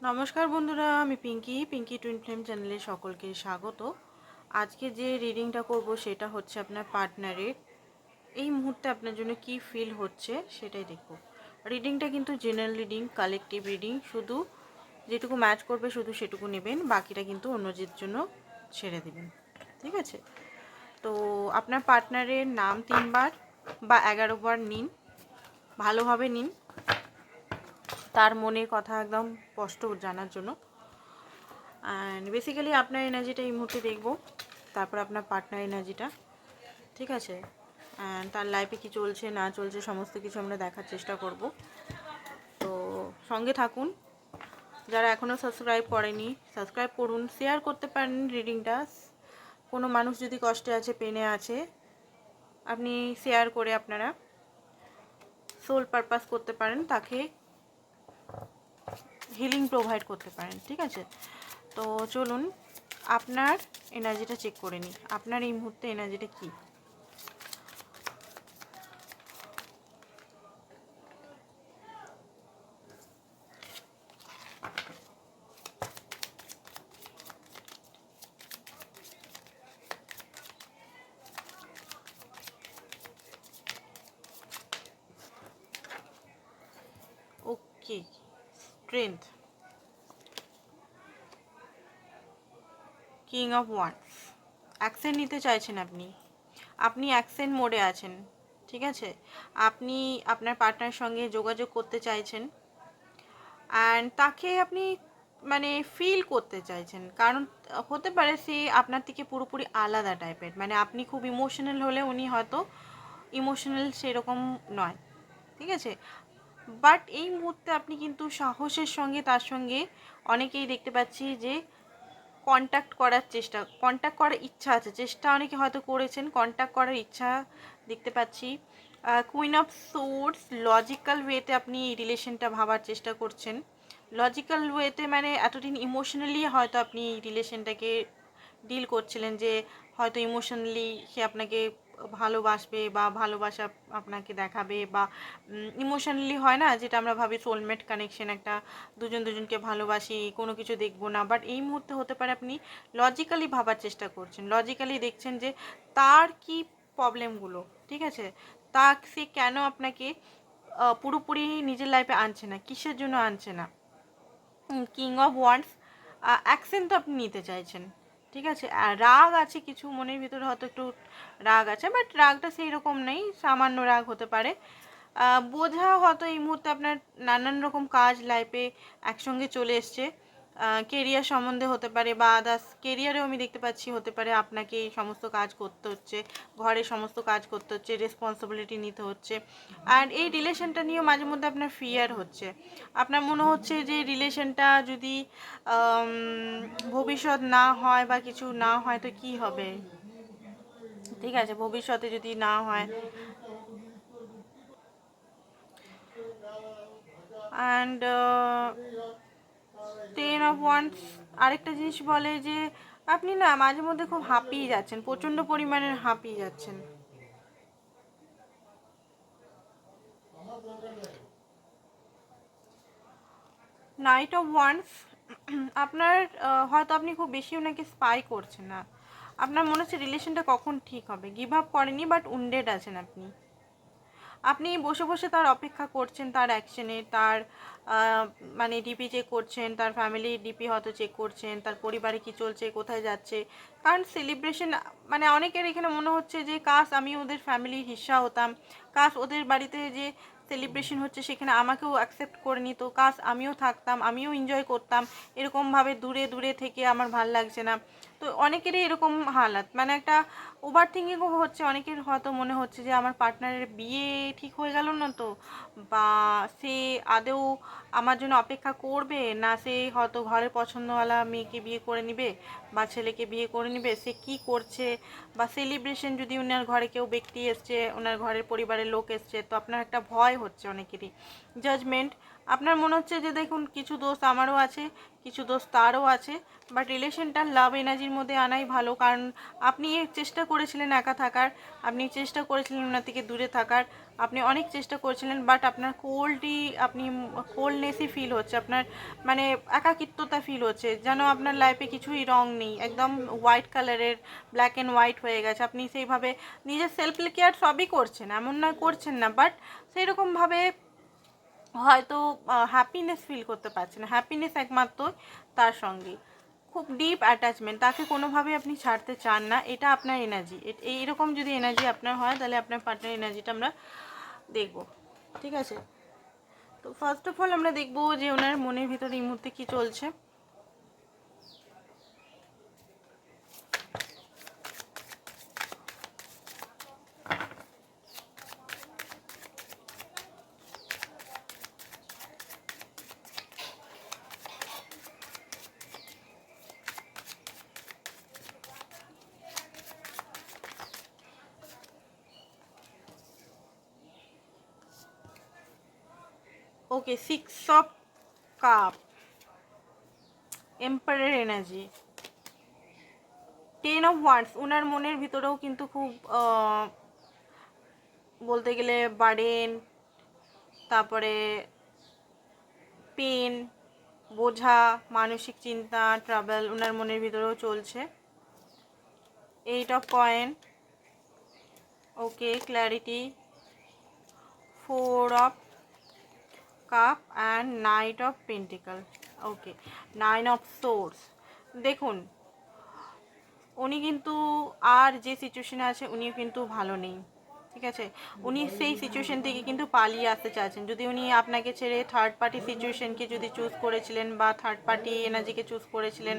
নমস্কার বন্ধুরা, আমি পিঙ্কি পিঙ্কি টুইন ফ্লেম চ্যানেলে সকলকে স্বাগত। আজকে যে রিডিংটা করব সেটা হচ্ছে আপনার পার্টনারের এই মুহূর্তে আপনার জন্য কি ফিল হচ্ছে সেটাই দেখব। রিডিংটা কিন্তু জেনারেল রিডিং কালেকটিভ রিডিং শুধু যেটুকু ম্যাচ করবে শুধু সেটুকু নেবেন, বাকিটা কিন্তু অন্যদের জন্য ছেড়ে দেবেন। ঠিক আছে? তো আপনার পার্টনারের নাম তিনবার বা এগারো বার নিন, ভালোভাবে নিন। তার মনের কথা একদম স্পষ্ট জানার জন্য। অ্যান্ড বেসিক্যালি আপনার এনার্জিটা এই মুহূর্তে দেখব। তারপর আপনার পার্টনার এনার্জিটা ঠিক আছে? অ্যান্ড তার লাইফে কি চলছে, না চলছে, সমস্ত কিছু আমরা দেখার চেষ্টা করব। তো সঙ্গে থাকুন। যারা এখনও সাবস্ক্রাইব করেনি সাবস্ক্রাইব করুন। শেয়ার করতে পারেন রিডিংটা কোনো মানুষ যদি কষ্টে আছে পেনে আছে, আপনি শেয়ার করে আপনারা সোল পারপাস করতে পারেন। তাকে হিলিং প্রোভাইড করতে পারেন, ঠিক আছে? তো চলুন, আপনার এনার্জিটা চেক করে নিই। আপনার এই মুহূর্তে এনার্জিটা কী? Okay strength king of wands accent নিতে চাইছেন আপনি। আপনি অ্যাকসেন্ট মোডে আছেন, ঠিক আছে? আপনি আপনার পার্টনার সঙ্গে যোগাযোগ করতে চাইছেন। অ্যান্ড তাকে আপনি মানে ফিল করতে চাইছেন। কারণ হতে পারে সে আপনার থেকে পুরোপুরি আলাদা টাইপের মানে আপনি খুব ইমোশনাল হলে উনি হয়তো ইমোশনাল সেরকম নয়। ঠিক আছে? বাট এই মুহূর্তে আপনি কিন্তু সাহসের সঙ্গে, তার সঙ্গে অনেকেই দেখতে পাচ্ছি যে কন্ট্যাক্ট করার চেষ্টা কন্ট্যাক্ট করার ইচ্ছা আছে। চেষ্টা অনেকে হয়তো করেছেন কন্ট্যাক্ট করার ইচ্ছা দেখতে পাচ্ছি। কুইন অফ সোর্স লজিক্যাল ওয়েতে আপনি এই রিলেশনটা ভাবার চেষ্টা করছেন। লজিক্যাল ওয়েতে মানে এতদিন ইমোশনালি হয়তো আপনি এই রিলেশনটাকে ডিল করছিলেন যে হয়তো ইমোশনালি সে আপনাকে ভালোবাসবে বা ভালোবাসা আপনাকে দেখাবে বা ইমোশনালি হয় না? যেটা আমরা ভাবি সোলমেট কানেকশন একটা, দুজন দুজনকে ভালোবাসি, কোনো কিছু দেখব না। বাট এই মুহূর্তে হতে পারে আপনি লজিক্যালি ভাবার চেষ্টা করছেন। লজিক্যালি দেখছেন যে তার কি প্রবলেমগুলো ঠিক আছে? তা সে কেন আপনাকে পুরোপুরি নিজের লাইফে আনছে না? কিসের জন্য আনছে না? কিং অফ ওয়ান্ডস অ্যাকশন তো আপনি নিতে চাইছেন। ঠিক আছে? আর রাগ আছে কিছু মনের ভিতরে, হয়তো একটু রাগ আছে বাট রাগটা সেই রকম নেই, সামান্য রাগ হতে পারে। বোঝা হয়তো এই মুহূর্তে আপনার নানান রকম কাজ লাইফে একসঙ্গে চলে এসছে। কেরিয়ার সম্বন্ধে হতে পারে বা আদার্স কেরিয়ারেও আমি দেখতে পাচ্ছি হতে পারে আপনাকে এই সমস্ত কাজ করতে হচ্ছে, ঘরে সমস্ত কাজ করতে হচ্ছে রেসপন্সিবিলিটি নিতে হচ্ছে। আর এই রিলেশনটা নিয়েও মাঝে মধ্যে আপনার ফিয়ার হচ্ছে। আপনার মনে হচ্ছে যে রিলেশনটা যদি ভবিষ্যৎ না হয় বা কিছু না হয় তো কি হবে? ঠিক আছে, ভবিষ্যতে যদি না হয়। অ্যান্ড টেন অফ ওয়ান্স আরেকটা জিনিস বলে যে, আপনি না মাঝে মধ্যে খুব হাঁপিয়ে যাচ্ছেন, প্রচণ্ড পরিমাণের হাঁপিয়ে যাচ্ছেন। নাইট অফ ওয়ান্স আপনার হয়তো আপনি খুব বেশি ওনাকে স্পাই করছেন না। আপনার মনে হচ্ছে রিলেশনটা কখন ঠিক হবে? গিভ আপ করেনি বাট উন্ডেড আছেন আপনি। আপনি বসে বসে তার অপেক্ষা করছেন, তার অ্যাকশনে তার মানে ডিপি চেক করছেন, তার ফ্যামিলি ডিপি হয়তো চেক করছেন, তার পরিবারে কি চলছে, কোথায় যাচ্ছে। কারণ সেলিব্রেশন মানে অনেকের এখানে মনে হচ্ছে যে, কাশ আমি ওদের ফ্যামিলির হিসা হতাম, কাশ ওদের বাড়িতে যে সেলিব্রেশন হচ্ছে সেখানে আমাকেও অ্যাকসেপ্ট করে নিত কাজ আমিও থাকতাম, আমিও এনজয় করতাম। এরকমভাবে দূরে দূরে থেকে আমার ভালো লাগছে না। তো অনেকেরই এরকম হালাত। মানে একটা ওভার থিঙ্কিংও হচ্ছে, অনেকের হয়তো মনে হচ্ছে যে আমার পার্টনারের বিয়ে ঠিক হয়ে গেল না তো, বা সে আদেও আমার জন্য অপেক্ষা করবে না সে হয়তো ঘরের পছন্দওয়ালা মেয়েকে বিয়ে করে নিবে, বা ছেলেকে বিয়ে করে নিবে, সে কি করছে, বা সেলিব্রেশন যদি ওনার ঘরে কেউ ব্যক্তি এসছে ওনার ঘরের পরিবারের লোক এসছে, তো আপনার একটা ভয় হচ্ছে অনেকেরই। জাজমেন্ট আপনার মনে হচ্ছে যে দেখুন, কিছু দোষ আমারও আছে, কিছু দোষ তারও আছে বাট রিলেশনটা লাভ এনার্জির মধ্যে আনাই ভালো, কারণ আপনি চেষ্টা করেছিলেন একা থাকার, আপনি চেষ্টা করেছিলেন ওনার থেকে দূরে থাকার, আপনি অনেক চেষ্টা করেছিলেন বাট আপনার কোল্ডই আপনি কোল্ডনেসই ফিল হচ্ছে, আপনার মানে একাকিত্বতা ফিল হচ্ছে, যেন আপনার লাইফে কিছুই রং নেই, একদম হোয়াইট কালারের ব্ল্যাক অ্যান্ড হোয়াইট হয়ে গেছে, আপনি সেইভাবে নিজের সেলফ কেয়ার সবই করছেন, এমন না করছেন না বাট সেইরকমভাবে হয়তো হ্যাপিনেস ফিল করতে পারছে না। হ্যাপিনেস একমাত্র তার সঙ্গে। খুব ডিপ অ্যাটাচমেন্ট তাকে কোনোভাবে আপনি ছাড়তে চান না। এটা আপনার এনার্জি এইরকম যদি এনার্জি আপনার হয়, তাহলে আপনার পার্টনার এনার্জিটা আমরা দেখব। ঠিক আছে? তো ফার্স্ট অফ অল আমরা দেখব যে ওনার মনের ভিতরে এই মুহূর্তে কী চলছে। ওকে সিক্স অফ কাপ এম্পায়ারের এনার্জি টেন অফ ওয়ান্স ওনার মনের ভিতরেও কিন্তু খুব বলতে গেলে বার্ডেন তারপরে পেন বোঝা, মানসিক চিন্তা ট্রাভেল ওনার মনের ভিতরেও চলছে। Eight of coins okay clarity four of cup and knight of pentacle okay nine of swords দেখুন, উনি কিন্তু আর যে সিচুয়েশনে আছে, উনিও কিন্তু ভালো নেই। ঠিক আছে? উনি সেই সিচুয়েশন থেকে কিন্তু পালিয়ে আসতে চাইছেন। যদি উনি আপনাকে ছেড়ে থার্ড পার্টি সিচুয়েশনকে যদি চুজ করেছিলেন বা থার্ড পার্টি এনার্জিকে চুজ করেছিলেন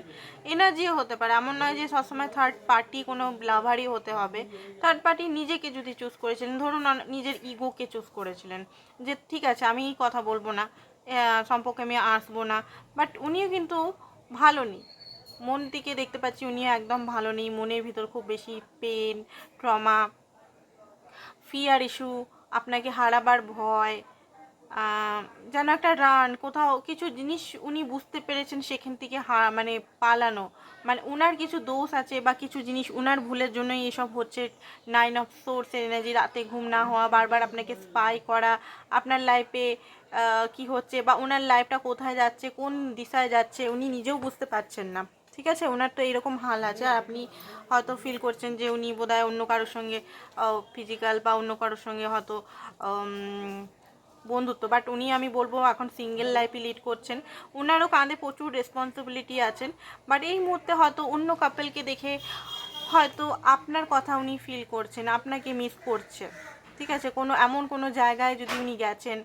এনার্জিও হতে পারে। এমন নয় যে সবসময় থার্ড পার্টি কোনো লাভারই হতে হবে। থার্ড পার্টি নিজেকে যদি চুজ করেছিলেন, ধরুন নিজের ইগোকে চুজ করেছিলেন যে, ঠিক আছে, আমি কথা বলব না সম্পর্কে আমি আসব না। বাট উনিও কিন্তু ভালো নেই। মন থেকে দেখতে পাচ্ছি উনি একদম ভালো নেই। মনের ভিতর খুব বেশি পেন ট্রমা ফিয়ার ইস্যু আপনাকে হারাবার ভয় যেন একটা রান কোথাও কিছু জিনিস উনি বুঝতে পেরেছেন সেখান থেকে হা মানে পালানো। মানে ওনার কিছু দোষ আছে বা কিছু জিনিস ওনার ভুলের জন্যই এসব হচ্ছে নাইন অফ সোর্স এনার্জি রাতে ঘুম না হওয়া, বারবার আপনাকে স্পাই করা, আপনার লাইফে কি হচ্ছে বা ওনার লাইফটা কোথায় যাচ্ছে, কোন দিশায় যাচ্ছে, উনি নিজেও বুঝতে পারছেন না। ঠিক আছে? ওনার তো এরকম হাল আছে। আর আপনি হয়তো ফিল করছেন যে উনি বোধহয় অন্য কারোর সঙ্গে ফিজিক্যাল বা অন্য কারোর সঙ্গে হয়তো বন্ধুত্ব। বাট উনি, আমি বলব, এখন সিঙ্গেল লাইফে লিড করছেন। ওনারও কাঁধে প্রচুর রেসপন্সিবিলিটি আছেন। বাট এই মুহূর্তে হয়তো অন্য কাপেলকে দেখে হয়তো আপনার কথা উনি ফিল করছেন, আপনাকে মিস করছে। ঠিক আছে? কোনো, এমন কোনো জায়গায় যদি উনি গেছেন,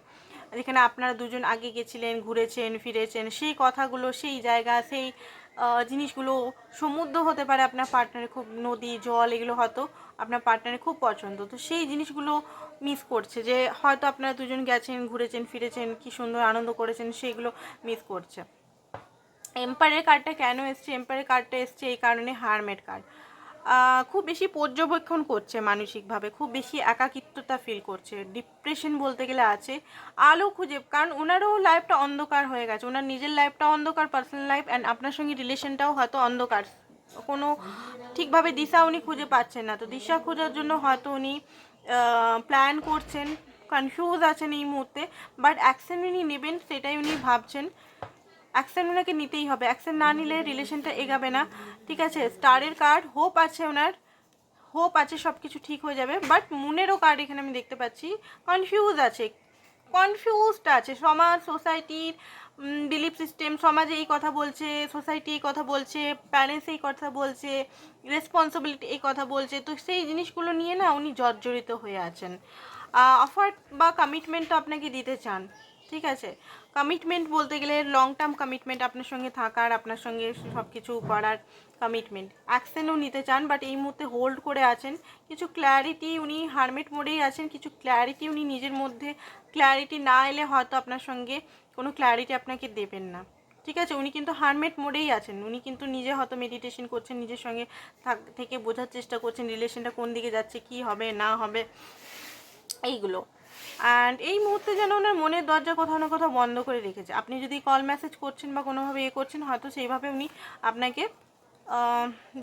যেখানে আপনারা দুজন আগে গেছিলেন, ঘুরেছেন, ফিরেছেন, সেই কথাগুলো, সেই জায়গা, সেই জিনিসগুলো সমুদ্র হতে পারে, আপনার পার্টনারের খুব নদী, জল এগুলো হয়তো আপনার পার্টনারের খুব পছন্দ। তো সেই জিনিসগুলো মিস করছে যে হয়তো আপনারা দুজন গেছেন, ঘুরেছেন, ফিরেছেন, কি সুন্দর আনন্দ করেছেন সেইগুলো মিস করছে। এম্পায়ারের কার্ডটা কেন এসছে? এম্পায়ারের কার্ডটা এসছে এই কারণে হারমেট কার্ড খুব বেশি পর্যবেক্ষণ করছে মানসিকভাবে, খুব বেশি একাকিত্বতা ফিল করছে। ডিপ্রেশন বলতে গেলে আছে। আলো খুঁজে, কারণ ওনারও লাইফটা অন্ধকার হয়ে গেছে। ওনার নিজের লাইফটা অন্ধকার পার্সোনাল লাইফ অ্যান্ড আপনার সঙ্গে রিলেশনটাও হয়তো অন্ধকার। কোনো ঠিকভাবে দিশা উনি খুঁজে পাচ্ছেন না। তো দিশা খোঁজার জন্য হয়তো উনি প্ল্যান করছেন। কনফিউজ আছেন এই মুহূর্তে। বাট অ্যাকশন উনি নেবেন, সেটাই উনি ভাবছেন। অ্যাকশন ওনাকে নিতেই হবে। অ্যাকশন না নিলে রিলেশনটা এগাবে না। ঠিক আছে? স্টারের কার্ড হোপ আছে ওনার। হোপ আছে সব কিছু ঠিক হয়ে যাবে। বাট মুনেরও কার্ড এখানে আমি দেখতে পাচ্ছি। কনফিউজ আছে। কনফিউজড আছে। সমাজ সোসাইটির বিলিফ সিস্টেম সমাজে এই কথা বলছে সোসাইটি এই কথা বলছে প্যারেন্টস এই কথা বলছে রেসপন্সিবিলিটি এই কথা বলছে। তো সেই জিনিসগুলো নিয়ে না উনি জর্জরিত হয়ে আছেন। অফার বা কমিটমেন্ট তো আপনাকে দিতে চান। ঠিক আছে? কমিটমেন্ট বলতে গেলে লং টার্ম কমিটমেন্ট আপনার সঙ্গে থাকার, আপনার সঙ্গে সব কিছু করার কমিটমেন্ট অ্যাকশনও নিতে চান বাট এই মুহূর্তে হোল্ড করে আছেন। কিছু ক্ল্যারিটি উনি হারমেট মোডেই আছেন, কিছু ক্ল্যারিটি উনি নিজের মধ্যে ক্ল্যারিটি না এলে হয়তো আপনার সঙ্গে কোনো ক্ল্যারিটি আপনাকে দেবেন না। ঠিক আছে? উনি কিন্তু হারমেট মোডেই আছেন। উনি কিন্তু নিজে হয়তো মেডিটেশন করছেন, নিজের সঙ্গে থাক- বোঝার চেষ্টা করছেন রিলেশনটা কোন দিকে যাচ্ছে, কি হবে, না হবে, এইগুলো। অ্যান্ড এই মুহূর্তে যেন ওনার মনের দরজা কোথাও না কোথাও বন্ধ করে রেখেছে। আপনি যদি কল মেসেজ করছেন বা কোনোভাবে ইয়ে করছেন, হয়তো সেইভাবে উনি আপনাকে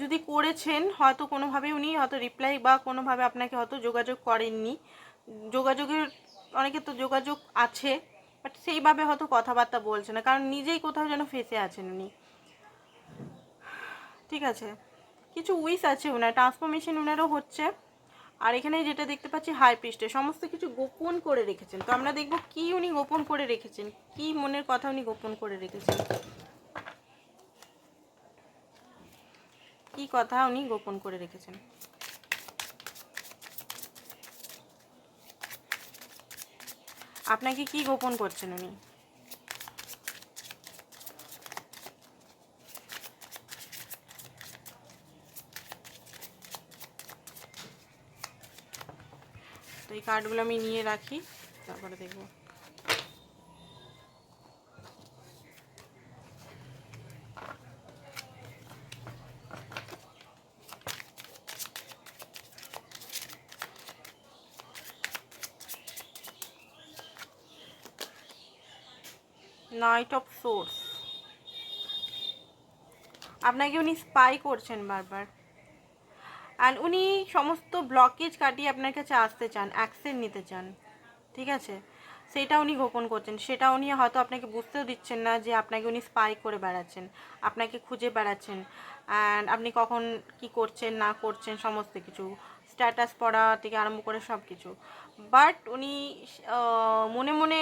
যদি করেছেন, হয়তো কোনোভাবে উনি হয়তো রিপ্লাই বা কোনোভাবে আপনাকে হয়তো যোগাযোগ করেননি। যোগাযোগের, অনেকে তো যোগাযোগ আছে বাট সেইভাবে হয়তো কথাবার্তা বলছে না, কারণ নিজেই কোথাও যেন ফেসে আছেন উনি। ঠিক আছে? কিছু উইস আছে ওনার ট্রান্সফরমেশন ওনারও হচ্ছে। আর এখানে যেটা দেখতে পাচ্ছি হাই পৃষ্ঠে সমস্ত কিছু গোপন করে রেখেছেন। তো আমরা দেখব কি উনি গোপন করে রেখেছেন। কি মনের কথা উনি গোপন করে রেখেছেন। কি কথা উনি গোপন করে রেখেছেন। আপনাকে কি গোপন করছেন উনি? কার্ডগুলো আমি নিয়ে রাখি তারপরে দেখব। নাইট অফ সোর্স আপনাকে উনি স্পাই করছেন বারবার। অ্যান্ড উনি সমস্ত ব্লকেজ কাটিয়ে আপনার কাছে আসতে চান অ্যাকশন নিতে চান, ঠিক আছে? সেটা উনি গোপন করছেন। সেটা উনি হয়তো আপনাকে বুঝতেও দিচ্ছেন না যে আপনাকে উনি স্পাই করে বেড়াচ্ছেন, আপনাকে খুঁজে বেড়াচ্ছেন। অ্যান্ড আপনি কখন কি করছেন, না করছেন, সমস্ত কিছু। স্ট্যাটাস পড়া থেকে আরম্ভ করে সব কিছু বাট উনি মনে মনে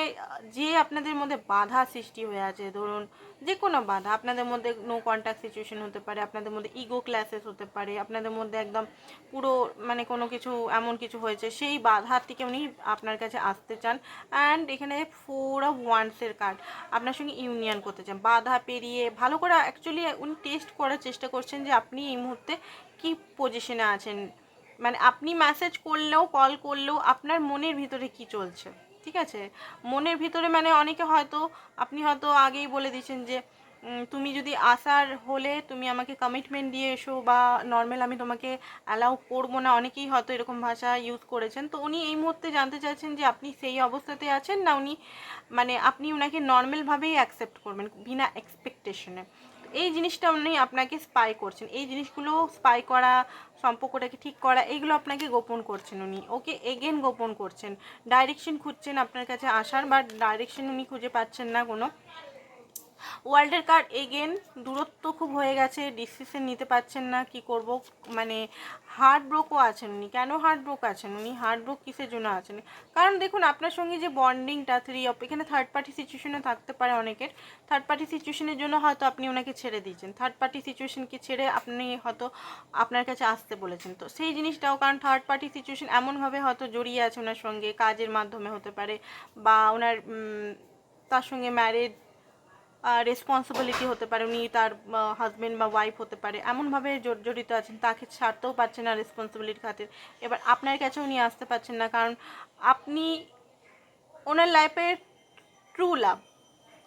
যে আপনাদের মধ্যে বাধা সৃষ্টি হয়ে আছে, ধরুন যে কোনো বাধা, আপনাদের মধ্যে নো কন্ট্যাক্ট সিচুয়েশন হতে পারে, আপনাদের মধ্যে ইগো ক্লাসেস হতে পারে, আপনাদের মধ্যে একদম পুরো মানে কোনো কিছু, এমন কিছু হয়েছে, সেই বাধার থেকে উনি আপনার কাছে আসতে চান। অ্যান্ড এখানে ফোর অফ ওয়ান্সের কার্ড আপনার সঙ্গে ইউনিয়ন করতে চান। বাধা পেরিয়ে ভালো করে অ্যাকচুয়ালি উনি টেস্ট করার চেষ্টা করছেন যে আপনি এই মুহূর্তে কী পজিশনে আছেন। মানে আপনি মেসেজ করলেও কল করলেও আপনার মনের ভিতরে কি চলছে? ঠিক আছে? মনের ভিতরে মানে অনেকে হয়তো, আপনি হয়তো আগেই বলে দিয়েছেন যে তুমি যদি আসার হলে তুমি আমাকে কমিটমেন্ট দিয়ে এসো বা নর্মাল আমি তোমাকে অ্যালাউ করব না। অনেকেই হয়তো এরকম ভাষা ইউজ করেছেন। তো উনি এই মুহূর্তে জানতে চাইছেন যে, আপনি সেই অবস্থাতে আছেন না উনি মানে আপনি ওনাকে নর্মালভাবেই অ্যাকসেপ্ট করবেন, বিনা এক্সপেকটেশনে এই জিনিসটা উনি আপনাকে স্পাই করছেন। এই জিনিসগুলো স্পাই করা, সম্পর্কটাকে ঠিক করা এইগুলো আপনাকে গোপন করছেন উনি। ওকে এগেন গোপন করছেন। ডাইরেকশন খুঁজছেন আপনার কাছে আসার বা ডাইরেকশন উনি খুঁজে পাচ্ছেন না কোনো। ওয়ার্ল্ডের কার্ড এগেন দূরত্ব খুব হয়ে গেছে ডিসিশন নিতে পারছেন না, কি করব? মানে হার্ট ব্রোকও আছেন উনি। কেন হার্ট ব্রোক আছেন উনি? হার্ট ব্রোক কিসের জন্য আছেন? কারণ দেখুন, আপনার সঙ্গে যে বন্ডিংটা থ্রি অফ এখানে থার্ড পার্টি সিচুয়েশনে থাকতে পারে অনেকের। থার্ড পার্টি সিচুয়েশনের জন্য হয়তো আপনি ওনাকে ছেড়ে দিয়েছেন। থার্ড পার্টি সিচুয়েশনকে ছেড়ে আপনি হয়তো আপনার কাছে আসতে বলেছেন। তো সেই জিনিসটাও, কারণ থার্ড পার্টি সিচুয়েশন এমনভাবে হয়তো জড়িয়ে আছে ওনার সঙ্গে, কাজের মাধ্যমে হতে পারে, বা ওনার তার সঙ্গে ম্যারেড রেসপন্সিবিলিটি হতে পারে, উনি তার হাজব্যান্ড বা ওয়াইফ হতে পারে, এমনভাবে জড়িত আছেন, তাকে ছাড়তেও পারছেন না রেসপন্সিবিলিটির খাতির। এবার আপনার কাছে উনি আসতে পারছেন না, কারণ আপনি ওনার লাইফের ট্রু লাভ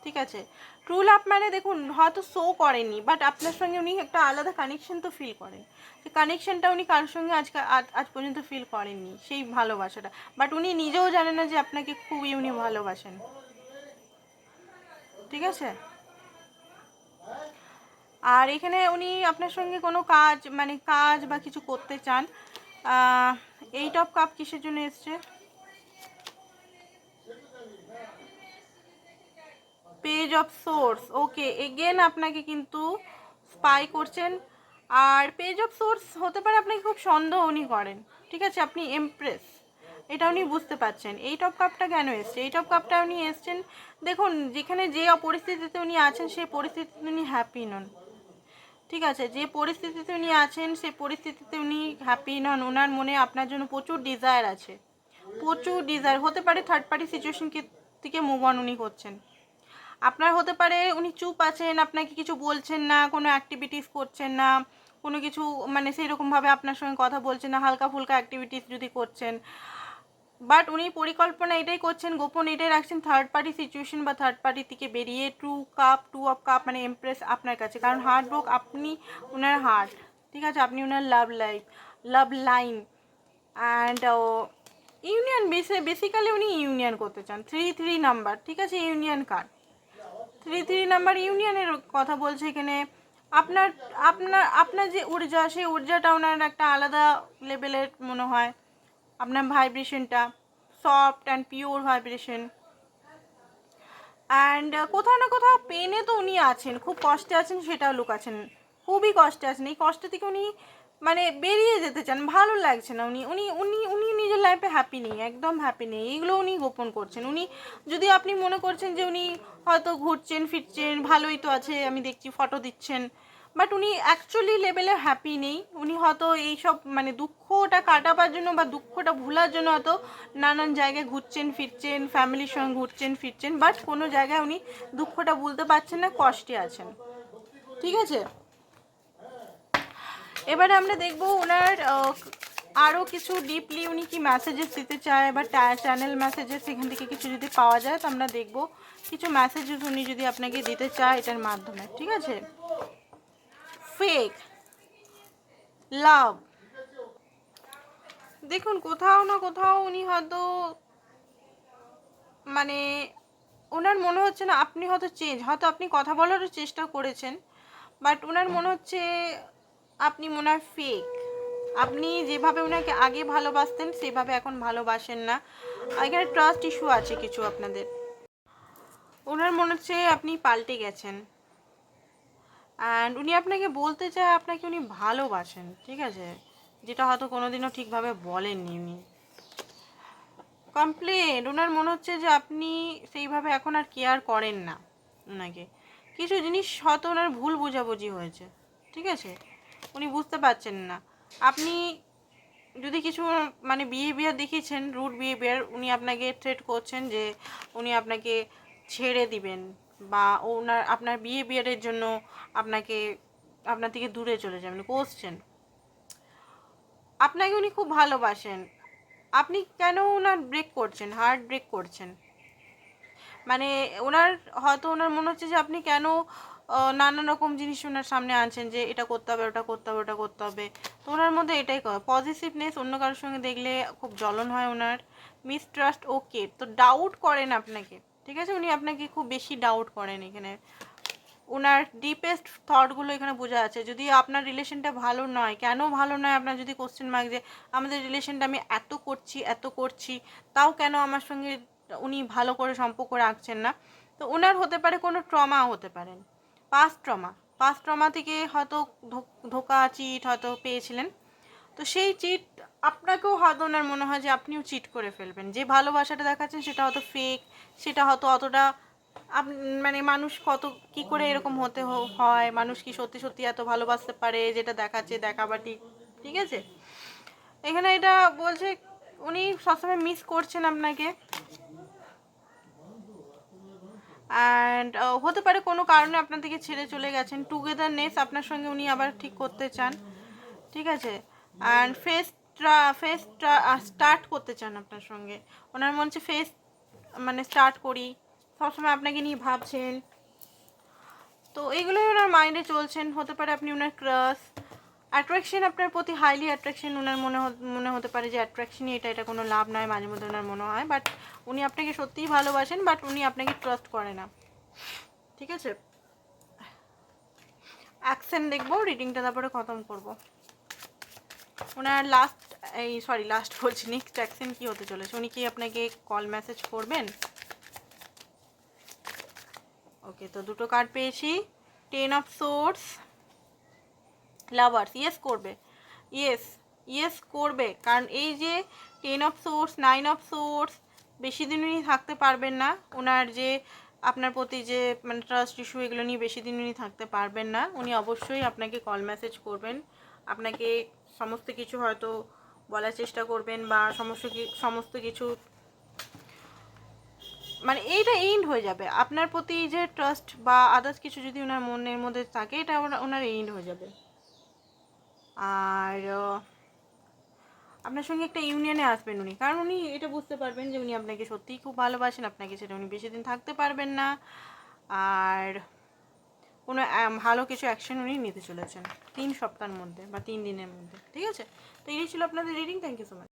ঠিক আছে? ট্রু লাভ মানে দেখুন, হয়তো শো করেনি বাট আপনার সঙ্গে উনি একটা আলাদা কানেকশন তো ফিল করেন। সেই কানেকশনটা উনি কারোর সঙ্গে আজকে, আজ পর্যন্ত ফিল করেননি, সেই ভালোবাসাটা। বাট উনি নিজেও জানেন না যে আপনাকে খুবই উনি ভালোবাসেন। ঠিক আছে? আর এখানে উনি আপনার সঙ্গে কোনো কাজ মানে কাজ বা কিছু করতে চান এইট অফ কাপ কিসের জন্য এসছে? Page of swords okay again আপনাকে কিন্তু স্পাই করছেন। আর পেজ অফ সোর্স হতে পারে, আপনাকে খুব সন্দেহ উনি করেন, ঠিক আছে? আপনি এমপ্রেস এটা উনি বুঝতে পারছেন। এই টপ কাপটা কেন এসছে? এই টপ কাপটা উনি এসছেন, দেখুন, যেখানে যে পরিস্থিতিতে উনি আছেন, সেই পরিস্থিতিতে উনি হ্যাপি নন। ঠিক আছে, যে পরিস্থিতিতে উনি আছেন, সেই পরিস্থিতিতে উনি হ্যাপি নন। ওনার মনে আপনার জন্য প্রচুর ডিজায়ার আছে। প্রচুর ডিজায়ার হতে পারে থার্ড পার্টি সিচুয়েশনকে থেকে মুভ অন উনি করছেন। আপনার হতে পারে উনি চুপ আছেন, আপনাকে কিছু বলছেন না, কোনো অ্যাক্টিভিটিস করছেন না, কোনো কিছু মানে সেই রকমভাবে আপনার সঙ্গে কথা বলছেন না হালকা ফুলকা অ্যাক্টিভিটিস যদি করছেন। বাট উনি পরিকল্পনা এটাই করছেন, গোপন এটাই রাখছেন থার্ড পার্টি সিচুয়েশন বা থার্ড পার্টি থেকে বেরিয়ে two cup two of cup মানে এমপ্রেস আপনার কাছে। কারণ হার্ট ব্রোক আপনি ওনার হার্ট ঠিক আছে? আপনি ওনার love life love line and union বেসে বেসিক্যালি উনি ইউনিয়ন করতে চান। থ্রি থ্রি নাম্বার ঠিক আছে? Union card three three number ইউনিয়নের কথা বলছে এখানে। আপনার আপনার আপনার যে ঊর্জা সেই ঊর্জাটা ওনার একটা আলাদা লেভেলের মনে হয়। আপনার ভাইব্রেশনটা soft and pure vibration. And কোথাও না কোথাও পেনে তো উনি আছেন, খুব কষ্টে আছেন সেটাও লুকাচ্ছেন। খুবই কষ্টে আছেন, এই কষ্ট থেকে উনি মানে বেরিয়ে যেতে চান, ভালো লাগছে না উনি উনি উনি উনি নিজের লাইফে হ্যাপি নেই, একদম হ্যাপি নেই, এইগুলো উনি গোপন করছেন। উনি, যদি আপনি মনে করছেন যে উনি হয়তো ঘুরছেন, ফিরছেন, ভালোই তো আছে, আমি দেখছি ফটো দিচ্ছেন বাট উনি অ্যাকচুয়ালি লেভেলে হ্যাপি নেই। উনি হয়তো এইসব মানে দুঃখটা কাটাবার জন্য বা দুঃখটা ভোলার জন্য হয়তো নানান জায়গায় ঘুরছেন, ফিরছেন ফ্যামিলির সঙ্গে ঘুরছেন, ফিরছেন বাট কোনো জায়গায় উনি দুঃখটা ভুলতে পারছেন না, কষ্টে আছেন। ঠিক আছে? এবারে আমরা দেখব ওনার আরও কিছু ডিপলি উনি কি মেসেজেস দিতে চায় বা চ্যানেল মেসেজেস এখান থেকে কিছু যদি পাওয়া যায়, তো আমরা দেখব। কিছু মেসেজেস উনি যদি আপনাকে দিতে চায় এটার মাধ্যমে। ঠিক আছে? Fake love. দেখুন, কোথাও না কোথাও উনি হয়তো মানে ওনার মনে হচ্ছে না আপনি হয়তো চেঞ্জ হয়তো আপনি কথা বলারও চেষ্টা করেছেন বাট ওনার মনে হচ্ছে আপনি মনে হয় ফেক আপনি যেভাবে ওনাকে আগে ভালোবাসতেন, সেভাবে এখন ভালোবাসেন না। এখানে ট্রাস্ট ইস্যু আছে কিছু আপনাদের। ওনার মনে হচ্ছে আপনি পাল্টে গেছেন। অ্যান্ড উনি আপনাকে বলতে চায় আপনাকে উনি ভালোবাসেন, ঠিক আছে? যেটা হয়তো কোনোদিনও ঠিকভাবে বলেননি উনি। কমপ্লেন ওনার মনে হচ্ছে যে আপনি সেইভাবে এখন আর কেয়ার করেন না ওনাকে কিছু জিনিস হয়তো ওনার ভুল বোঝাবুঝি হয়েছে, ঠিক আছে? উনি বুঝতে পারছেন না। আপনি যদি কিছু মানে বিহেভিয়ার দেখিয়েছেন রুট বিহেভিয়ার উনি আপনাকে থ্রেট করছেন যে উনি আপনাকে ছেড়ে দিবেন। বা ওনার, আপনার বিহেভিয়ারের জন্য আপনাকে, আপনার থেকে দূরে চলে যাবেন কোশ্চেন আপনাকে উনি খুব ভালোবাসেন। আপনি কেন ওনার ব্রেক করছেন হার্ট ব্রেক করছেন? মানে ওনার, হয়তো ওনার মনে হচ্ছে যে আপনি কেন নানান রকম জিনিস ওনার সামনে আনছেন যে এটা করতে হবে, ওটা করতে হবে, ওটা করতে হবে। তো ওনার মধ্যে এটাই পজিটিভনেস অন্য কারোর সঙ্গে দেখলে খুব জ্বলন হয় ওনার। মিসট্রাস্ট ওকে তো ডাউট করেন আপনাকে। ঠিক আছে? উনি আপনাকে খুব বেশি ডাউট করেন এখানে। ওনার ডিপেস্ট থটগুলো এখানে বোঝা যাচ্ছে। যদি আপনার রিলেশনটা ভালো নয়, কেন ভালো নয়? আপনার যদি কোশ্চেন মার্ক যে, আমাদের রিলেশনটা আমি এত করছি এত করছি, তাও কেন আমার সঙ্গে উনি ভালো করে সম্পর্ক রাখছেন না? তো ওনার হতে পারে কোনো ট্রমা হতে পারেন পাস্ট ট্রমা পাস্ট ট্রমা থেকে হয়তো ধোকা চিট হয়তো পেয়েছিলেন। তো সেই চিট আপনাকেও হয়তো ওনার মনে হয় যে আপনিও চিট করে ফেলবেন। যে ভালোবাসাটা দেখাচ্ছেন সেটা হয়তো ফেক সেটা হয়তো অতটা মানে মানুষ কত কি করে এরকম হতে হয়, মানুষ কি সত্যি সত্যি এত ভালোবাসতে পারে, যেটা দেখাচ্ছে, দেখাবাটি, ঠিক আছে? এখানে এটা বলছে, উনি সবসময় মিস করছেন আপনাকে। অ্যান্ড হতে পারে কোনো কারণে আপনার থেকে ছেড়ে চলে গেছেন। টুগেদারনেস আপনার সঙ্গে উনি আবার ঠিক করতে চান, ঠিক আছে? অ্যান্ড ফেস ফেস স্টার্ট করতে চান আপনার সঙ্গে। ওনার মনে হচ্ছে ফেস মানে স্টার্ট করি। সবসময় আপনাকে নিয়ে ভাবছেন। তো এইগুলোই ওনার মাইন্ডে চলছেন। হতে পারে আপনি ওনার ক্রাশ অ্যাট্রাকশন আপনার প্রতি হাইলি অ্যাট্রাকশন ওনার মনে মনে হতে পারে যে অ্যাট্রাকশনই এটা এটা কোনো লাভ নয়, মাঝে মধ্যে ওনার মনে হয়। বাট উনি আপনাকে সত্যিই ভালোবাসেন বাট উনি আপনাকে ট্রাস্ট করে না। ঠিক আছে? অ্যাকশন দেখব রিডিংটা তারপরে খতম করব। ওনার লাস্ট এই সরি লাস্ট বলছি নেক্সট অ্যাকশন কী হতে চলেছে? উনি কি আপনাকে কল মেসেজ করবেন? ওকে তো দুটো কার্ড পেয়েছি। Ten of swords lovers yes করবে। ইয়েস ইয়েস করবে। কারণ এই যে ten of swords nine of swords বেশি দিন উনি থাকতে পারবেন না। ওনার যে আপনার প্রতি যে মানে ট্রাস্ট ইস্যু এগুলো নিয়ে বেশি দিন উনি থাকতে পারবেন না। উনি অবশ্যই আপনাকে কল মেসেজ করবেন। আপনাকে সমস্ত কিছু হয়তো বলার চেষ্টা করবেন বা সমস্ত সমস্ত কিছু। মানে এইটা এন্ড হয়ে যাবে। আপনার প্রতি যে ট্রাস্ট বা আদার্স কিছু যদি ওনার মনের মধ্যে থাকে, এটা ওনা- ওনার এন্ড হয়ে যাবে। আর আপনার সঙ্গে একটা ইউনিয়নে আসবেন উনি। কারণ উনি এটা বুঝতে পারবেন যে উনি আপনাকে সত্যিই খুব ভালোবাসেন, আপনাকে সেটা উনি বেশি দিন থাকতে পারবেন না। আর কোনো ভালো কিছু অ্যাকশন উনি নিতে চলেছেন। তিন সপ্তাহের মধ্যে বা তিন দিনের মধ্যে। ঠিক আছে? তো এই ছিল আপনাদের reading thank you so much